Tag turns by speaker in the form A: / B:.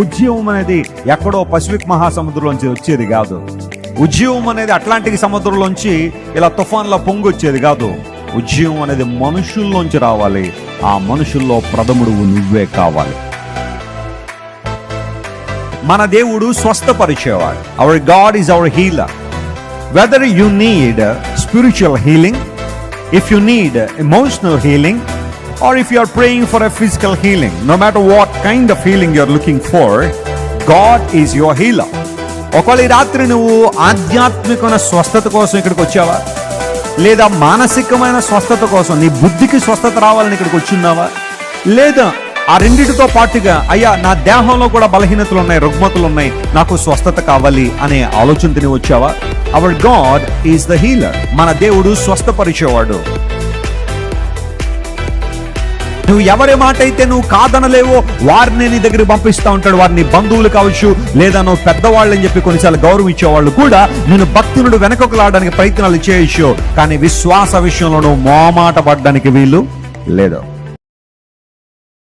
A: ఉద్యమం అనేది ఎక్కడో పసిఫిక్ మహాసముద్రంలోంచి వచ్చేది కాదు. ఉద్యమం అనేది అట్లాంటిక్ సముద్రంలోంచి ఇలా తుఫాన్ల పొంగి వచ్చేది కాదు. ఉద్యమం అనేది మనుషుల్లోంచి రావాలి. ఆ మనుషుల్లో ప్రథముడు నువ్వే కావాలి. మన దేవుడు స్వస్థపరిచేవాడు. Our God is our healer whether you need spiritual healing if you need emotional healing or if you are praying for a physical healing, no matter what kind of healing you're looking for, God is your healer. ఒకవేళ ఈ రాత్రి నువ్వు ఆధ్యాత్మికమైన స్వస్థత కోసం ఇక్కడికి వచ్చావా? లేదా మానసికమైన స్వస్థత కోసం నీ బుద్ధికి స్వస్థత రావాలని ఇక్కడికి వచ్చిందావా? లేదా ఆ రెండిటితో పాటుగా అయ్యా నా దేహంలో కూడా బలహీనతలు ఉన్నాయి రుగ్మతలు ఉన్నాయి నాకు స్వస్థత కావాలి అనే ఆలోచనతో నువ్వు వచ్చావా? Our God is the healer మన దేవుడు స్వస్థపరిచేవాడు. నువ్వు ఎవరి మాట అయితే నువ్వు కాదనలేవో వారిని నీ దగ్గర పంపిస్తా ఉంటాడు. వారిని బంధువులు కావచ్చు లేదా నువ్వు పెద్దవాళ్ళు అని చెప్పి కొన్నిసార్లు గౌరవం ఇచ్చేవాళ్ళు కూడా నేను భక్తునుడు వెనకకు లాడడానికి ప్రయత్నాలు చేయొచ్చు. కానీ విశ్వాస విషయంలో నువ్వు మోమాట పడడానికి వీలు లేదు.